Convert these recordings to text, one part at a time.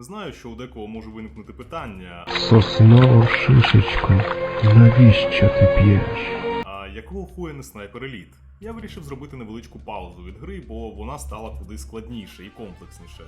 Знаю, що у декого може виникнути питання, Соснову шишечку, навіщо ти п'єш? а якого хуя не снайпер еліт? Я вирішив зробити невеличку паузу від гри, бо вона стала куди складніше і комплексніше.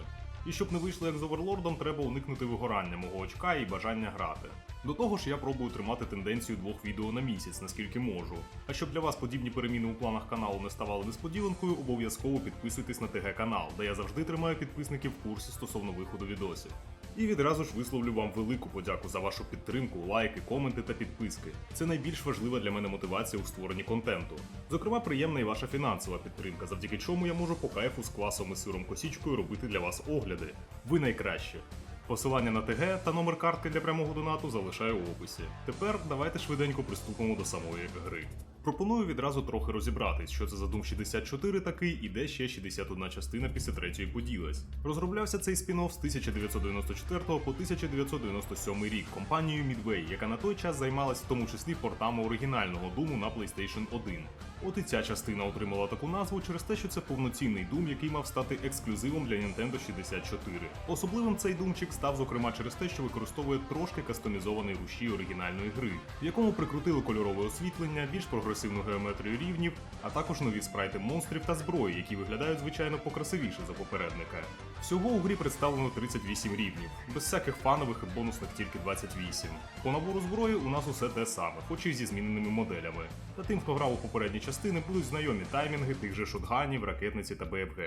І щоб не вийшло як з оверлордом, треба уникнути вигорання мого очка і бажання грати. До того ж, я пробую тримати тенденцію двох відео на місяць, наскільки можу. А щоб для вас подібні переміни у планах каналу не ставали несподіванкою, обов'язково підписуйтесь на ТГ канал, де я завжди тримаю підписників в курсі стосовно виходу відосів. І відразу ж висловлю вам велику подяку за вашу підтримку, лайки, коменти та підписки. Це найбільш важлива для мене мотивація у створенні контенту. Зокрема, приємна і ваша фінансова підтримка, завдяки чому я можу по кайфу з квасом і сиром косічкою робити для вас огляди. Ви найкращі. Посилання на ТГ та номер картки для прямого донату залишаю в описі. Тепер давайте швиденько приступимо до самої гри. Пропоную відразу трохи розібратись, що це за Doom 64 такий і де ще 61 частина після третьої поділась. Розроблявся цей спін-офф з 1994 по 1997 рік компанією Midway, яка на той час займалась в тому числі портами оригінального Думу на PlayStation 1. От і ця частина отримала таку назву через те, що це повноцінний Doom, який мав стати ексклюзивом для Nintendo 64. Особливим цей думчик став, зокрема, через те, що використовує трошки кастомізований рушій оригінальної гри, в якому прикрутили кольорове освітлення, більш прогресивну геометрію рівнів, а також нові спрайти монстрів та зброї, які виглядають звичайно покрасивіше за попередника. Всього у грі представлено 38 рівнів, без всяких фанових і бонусних тільки 28. По набору зброї у нас усе те саме, хоч і зі зміненими моделями. Та тим, хто грав у попередні частини, будуть знайомі таймінги тих же шотганів, ракетниці та БФГ.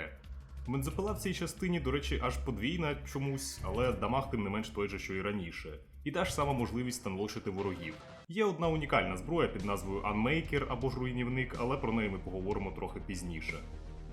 Бензопила в цій частині, до речі, аж подвійна чомусь, але дамаг тим не менш той же, що і раніше. І та ж сама можливість станлошити ворогів. Є одна унікальна зброя під назвою Unmaker або ж руйнівник, але про неї ми поговоримо трохи пізніше.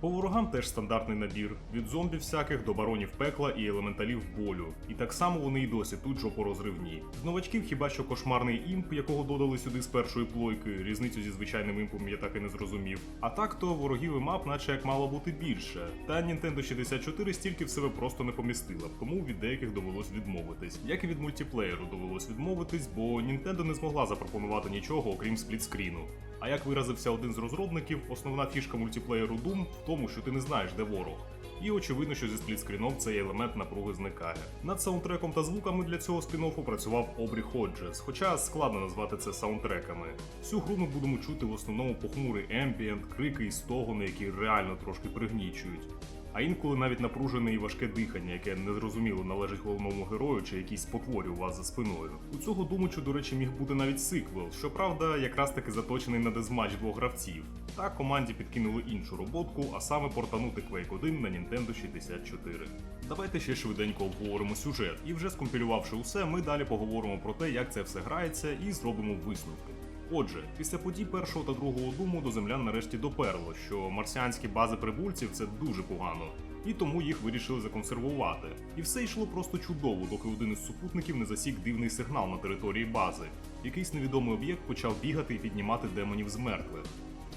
По ворогам теж стандартний набір від зомбів всяких до баронів пекла і елементалів болю. І так само вони й досі тут жопорозривні. З новачків хіба що кошмарний імп, якого додали сюди з першої плойки, різницю зі звичайним імпом я так і не зрозумів. А так то ворогів і мап, наче як мало бути більше. Та Nintendo 64 стільки в себе просто не помістила, тому від деяких довелось відмовитись. Як і від мультиплеєру довелось відмовитись, бо Nintendo не змогла запропонувати нічого, окрім сплітскріну. А як виразився один з розробників, основна фішка мультиплеєру Doom в тому, що ти не знаєш, де ворог. І очевидно, що зі сплітскріном цей елемент напруги зникає. Над саундтреком та звуками для цього спін-оффу працював Обрі Ходжес, хоча складно назвати це саундтреками. Всю гру ми будемо чути в основному похмурий ембієнт, крики і стогони, які реально трошки пригнічують. А інколи навіть напружене і важке дихання, яке незрозуміло належить головному герою чи якійсь спотворі у вас за спиною. У цього думачу, до речі, міг бути навіть сиквел, щоправда, якраз таки заточений на дезматч двох гравців. Та команді підкинули іншу роботку, а саме портанути Quake 1 на Nintendo 64. Давайте ще швиденько обговоримо сюжет, і вже скомпілювавши усе, ми далі поговоримо про те, як це все грається, і зробимо висновки. Отже, після подій першого та другого думу до землян нарешті доперло, що марсіанські бази прибульців це дуже погано, і тому їх вирішили законсервувати. І все йшло просто чудово, доки один із супутників не засік дивний сигнал на території бази. Якийсь невідомий об'єкт почав бігати і піднімати демонів з мертвих.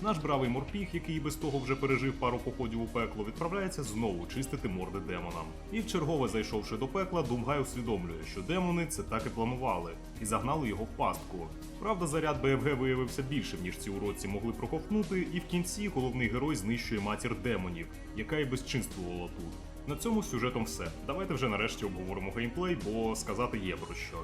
Наш бравий морпіг, який без того вже пережив пару походів у пекло, відправляється знову чистити морди демонам. І вчергове зайшовши до пекла, Думгай усвідомлює, що демони це так і планували, і загнали його в пастку. Правда, заряд БФГ виявився більшим, ніж ці уродці могли проковтнути, і в кінці головний герой знищує матір демонів, яка і безчинствувала тут. На цьому сюжетом все. Давайте вже нарешті обговоримо геймплей, бо сказати є про що.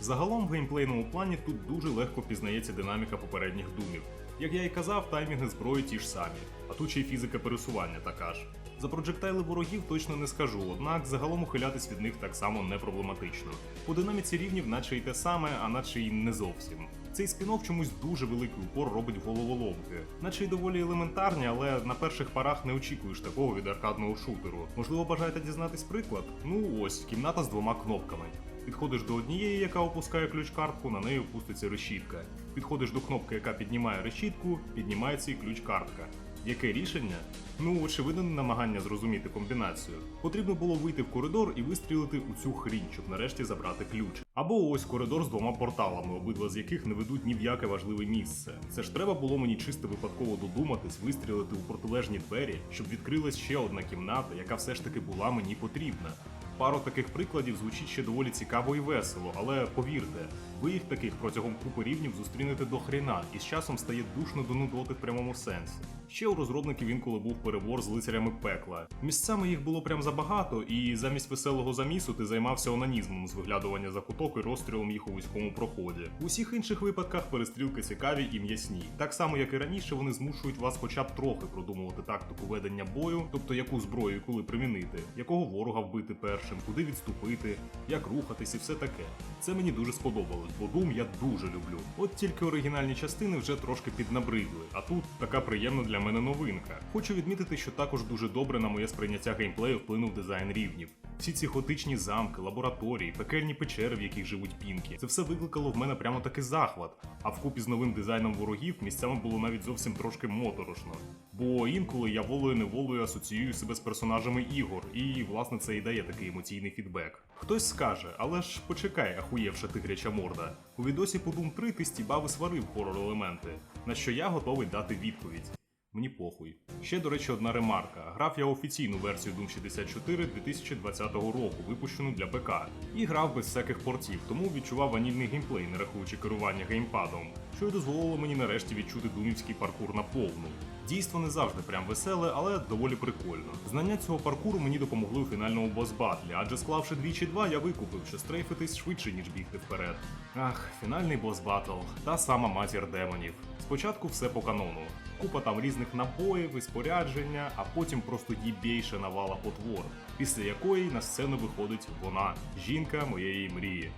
Загалом в геймплейному плані тут дуже легко пізнається динаміка попередніх думів. Як я і казав, таймінги зброї ті ж самі, а тут ще й фізика пересування така ж. За проджектайли ворогів точно не скажу, однак загалом ухилятись від них так само не проблематично. По динаміці рівнів, наче й те саме, а наче й не зовсім. Цей спін-офф чомусь дуже великий упор робить головоломки, наче й доволі елементарні, але на перших парах не очікуєш такого від аркадного шутеру. Можливо, бажаєте дізнатись приклад? Ну ось кімната з двома кнопками. Підходиш до однієї, яка опускає ключ-картку, на неї опуститься решітка. Підходиш до кнопки, яка піднімає решітку, піднімається і ключ-картка. Яке рішення? Ну, очевидно, намагання зрозуміти комбінацію. Потрібно було вийти в коридор і вистрілити у цю хрінь, щоб нарешті забрати ключ. Або ось коридор з двома порталами, обидва з яких не ведуть ні в яке важливе місце. Це ж треба було мені чисто випадково додуматись, вистрілити у протилежні двері, щоб відкрилась ще одна кімната, яка все ж таки була мені потрібна. Пару таких прикладів звучить ще доволі цікаво і весело, але повірте, ви їх таких протягом купи рівнів зустрінете до хріна, і з часом стає душно до нудоти в прямому сенсі. Ще у розробників інколи був перебор з лицарями пекла. Місцями їх було прям забагато, і замість веселого замісу ти займався онанізмом з виглядування за куток і розстрілом їх у вузькому проході. У всіх інших випадках перестрілки цікаві і м'ясні. Так само, як і раніше, вони змушують вас хоча б трохи продумувати тактику ведення бою, тобто яку зброю коли примінити, якого ворога вбити першим, куди відступити, як рухатись і все таке. Це мені дуже сподобалось, бо Doom я дуже люблю. От тільки оригінальні частини вже трошки піднабридли, а тут така приємна для мене новинка. Хочу відмітити, що також дуже добре на моє сприйняття геймплею вплинув дизайн рівнів. Всі ці готичні замки, лабораторії, пекельні печери, в яких живуть пінки, це все викликало в мене прямо таки захват. А вкупі з новим дизайном ворогів місцями було навіть зовсім трошки моторошно. Бо інколи я волею неволею асоціюю себе з персонажами ігор, і власне це і дає такий емоційний фідбек. Хтось скаже, але ж почекай, ахуєвша тигряча морда. У відосі по Doom 3 ти стібав сварив хорор елементи, на що я готовий дати відповідь. Мені похуй. Ще, до речі, одна ремарка. Грав я офіційну версію Doom 64 2020 року, випущену для ПК. І грав без всяких портів, тому відчував ванільний геймплей, не рахуючи керування геймпадом, що й дозволило мені нарешті відчути думівський паркур на повну. Дійство не завжди прям веселе, але доволі прикольно. Знання цього паркуру мені допомогли у фінальному бос-батлі, адже склавши двічі два, я викупив, що стрейфитись швидше, ніж бігти вперед. Ах, фінальний бос-батл, та сама матір демонів. Спочатку все по канону. Купа там різних набоїв і спорядження, а потім просто їбейша навала потвор, після якої на сцену виходить вона, жінка моєї мрії.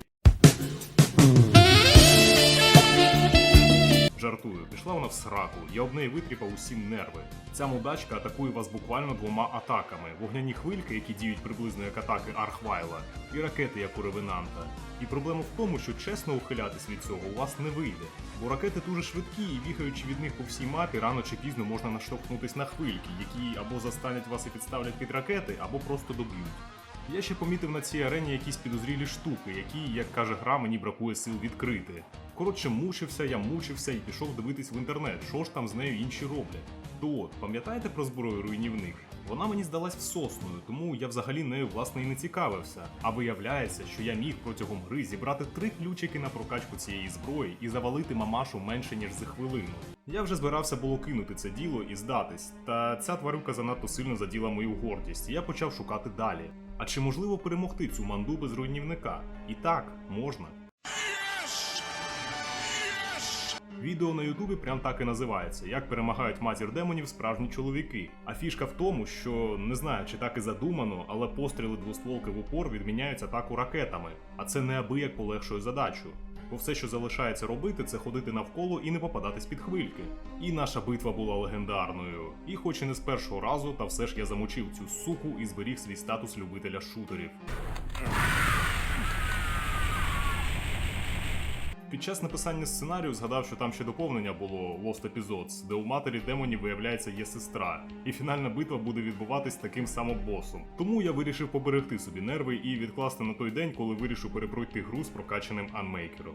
Жартую, пішла вона в сраку, я об неї витріпав усім нерви. Ця мудачка атакує вас буквально двома атаками: вогняні хвильки, які діють приблизно як атаки Архвайла, і ракети, як у Ревенанта. І проблема в тому, що чесно ухилятись від цього у вас не вийде, бо ракети дуже швидкі, і бігаючи від них по всій мапі, рано чи пізно можна наштовхнутись на хвильки, які або застануть вас і підставлять під ракети, або просто доб'ють. Я ще помітив на цій арені якісь підозрілі штуки, які, як каже гра, мені бракує сил відкрити. Коротше, мучився, я мучився і пішов дивитись в інтернет, що ж там з нею інші роблять. То от, пам'ятаєте про зброю руйнівник? Вона мені здалась всосною, тому я взагалі нею власне і не цікавився. А виявляється, що я міг протягом гри зібрати три ключики на прокачку цієї зброї і завалити мамашу менше ніж за хвилину. Я вже збирався було кинути це діло і здатись, та ця тварюка занадто сильно заділа мою гордість, і я почав шукати далі. А чи можливо перемогти цю манду без руйнівника? І так, можна. Відео на Ютубі прям так і називається: Як перемагають матір демонів справжні чоловіки. А фішка в тому, що не знаю, чи так і задумано, але постріли двостволки в упор відміняють атаку ракетами, а це неабияк полегшує задачу. Бо все, що залишається робити, це ходити навколо і не попадатись під хвильки. І наша битва була легендарною. І хоч і не з першого разу, та все ж я замочив цю суку і зберіг свій статус любителя шутерів. Під час написання сценарію згадав, що там ще доповнення було Lost Episodes, де у матері демонів виявляється є сестра, і фінальна битва буде відбуватись таким самим босом. Тому я вирішив поберегти собі нерви і відкласти на той день, коли вирішу перепройти гру з прокачаним анмейкером.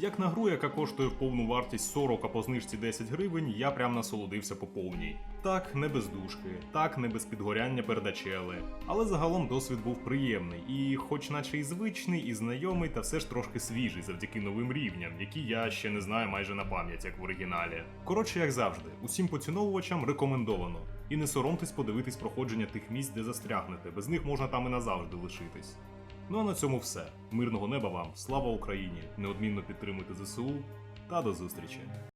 Як на гру, яка коштує в повну вартість 40, а по знижці 10 гривень, я прям насолодився по повній. Так, не без душки, так, не без підгоряння передачели. Але загалом досвід був приємний, і, хоч наче і звичний, і знайомий, та все ж трошки свіжий завдяки новим рівням, які я ще не знаю майже на пам'ять, як в оригіналі. Коротше, як завжди, усім поціновувачам рекомендовано. І не соромтесь подивитись проходження тих місць, де застрягнете, без них можна там і назавжди лишитись. Ну а на цьому все. Мирного неба вам, слава Україні! Неодмінно підтримуйте ЗСУ та до зустрічі!